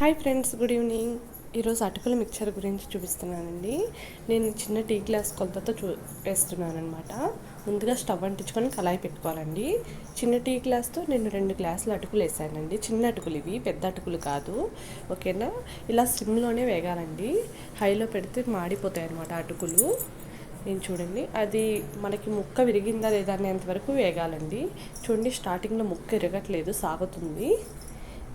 Hi friends good evening. ఈరోజు అటుకుల mixture గురించి చూపిస్తున్నానండి. నేను చిన్న టీ గ్లాస్ కొలతతో చూ వేస్తున్నాను అనమాట ముందుగా స్టవ్ అంటించుకొని కళాయి పెట్టుకోవాలండి. చిన్న టీ గ్లాస్తో నేను రెండు గ్లాసులు అటుకులు వేసానండి. చిన్న అటుకులు ఇవి పెద్ద అటుకులు కాదు. ఓకేనా? ఇలా సిమ్లోనే వేగాలండి. హైలో పెడితే మాడిపోతాయి అనమాట అటుకులు. నేను చూడండి. అది మనకి ముక్క విరిగిందా లేదా అనేంతవరకు వేగాలండి. చూడండి స్టార్టింగ్లో ముక్క ఇరగట్లేదు సాగుతుంది.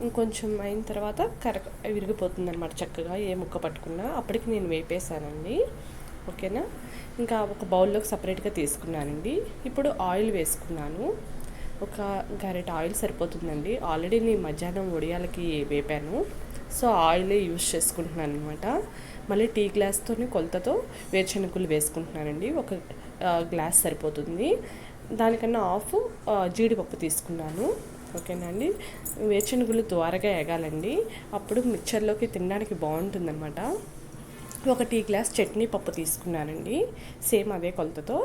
ఇంకొంచెం అయిన తర్వాత కరెక్ట్ విరిగిపోతుంది అనమాట చక్కగా ఏ ముక్క పట్టుకున్నా. అప్పటికి నేను వేపేసానండి ఓకేనా? ఇంకా ఒక బౌల్లోకి సపరేట్గా తీసుకున్నానండి. ఇప్పుడు ఆయిల్ వేసుకున్నాను. ఒక గరెట్ ఆయిల్ సరిపోతుందండి. ఆల్రెడీ నేను మధ్యాహ్నం ఒడియాలకి వేపాను. సో ఆయిలే యూస్ చేసుకుంటున్నాను అనమాట మళ్ళీ టీ గ్లాస్తో కొలతతో వేరుశనగలు వేసుకుంటున్నానండి. ఒక గ్లాస్ సరిపోతుంది. దానికన్నా ఆఫ్ జీడిపప్పు తీసుకున్నాను. ఓకేనా అండి వేరుశనగలు త్వరగా ఎగాలండి. అప్పుడు మిక్చర్లోకి తినడానికి బాగుంటుందన్నమాట. ఒక టీ గ్లాస్ చట్నీ పప్పు తీసుకున్నానండి. సేమ్ అదే కొలతతో.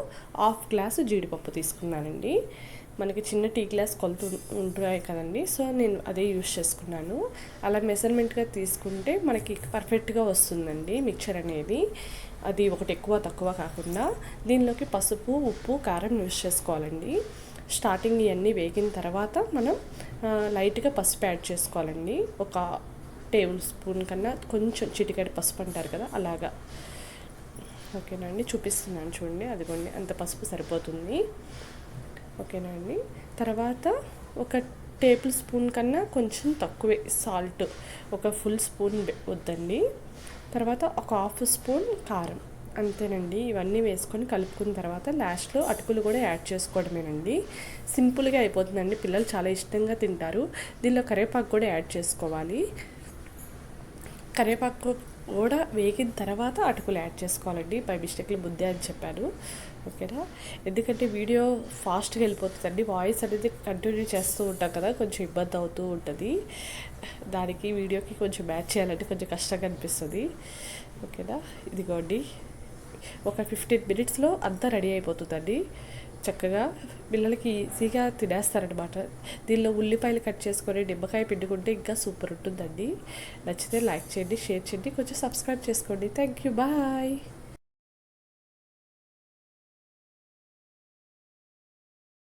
హాఫ్ గ్లాస్ జీడిపప్పు తీసుకున్నానండి. మనకి చిన్న టీ గ్లాస్ కొలత ఉంటాయి కదండి. సో నేను అదే యూస్ చేసుకున్నాను. అలా మెజర్మెంట్గా తీసుకుంటే మనకి పర్ఫెక్ట్గా వస్తుందండి మిక్చర్ అనేది. అది ఒకటి ఎక్కువ తక్కువ కాకుండా దీనిలోకి పసుపు ఉప్పు కారం యూస్ చేసుకోవాలండి. స్టార్టింగ్ ఇవన్నీ వేగిన తర్వాత మనం లైట్గా పసుపు యాడ్ చేసుకోవాలండి. ఒక టేబుల్ స్పూన్ కన్నా కొంచెం చిటికాడి పసుపు అంటారు కదా అలాగా. ఓకేనా అండి? చూపిస్తున్నాను చూడండి. అదిగోండి అంత పసుపు సరిపోతుంది. ఓకేనా అండి? తర్వాత ఒక టేబుల్ స్పూన్ కన్నా కొంచెం తక్కువే సాల్ట్. ఒక ఫుల్ స్పూన్ వద్దండి. తర్వాత ఒక హాఫ్ స్పూన్ కారం. అంతేనండి. ఇవన్నీ వేసుకొని కలుపుకున్న తర్వాత లాస్ట్లో అటుకులు కూడా యాడ్ చేసుకోవడమేనండి. సింపుల్గా అయిపోతుందండి. పిల్లలు చాలా ఇష్టంగా తింటారు. దీనిలో కరివేపాకు కూడా యాడ్ చేసుకోవాలి. కరివేపాకు కూడా వేగిన తర్వాత అటుకులు యాడ్ చేసుకోవాలండి. బై మిస్టేక్లు బుద్ధి అని చెప్పాను ఓకేనా? ఎందుకంటే వీడియో ఫాస్ట్గా వెళ్ళిపోతుందండి. వాయిస్ అనేది కంటిన్యూ చేస్తూ ఉంటాం కదా. కొంచెం ఇబ్బంది అవుతూ ఉంటుంది. దానికి వీడియోకి కొంచెం మ్యాచ్ చేయాలంటే కొంచెం కష్టంగా అనిపిస్తుంది. ఓకేనా? ఇదిగోండి. ఒక ఫిఫ్టీన్ మినిట్స్లో అంతా రెడీ అయిపోతుందండి. చక్కగా పిల్లలకి ఈజీగా తినేస్తారనమాట దీనిలో ఉల్లిపాయలు కట్ చేసుకొని నిమ్మకాయ పిండుకుంటే ఇంకా సూపర్ ఉంటుందండి. నచ్చితే లైక్ చేయండి షేర్ చేయండి కొంచెం సబ్స్క్రైబ్ చేసుకోండి. Thank you bye.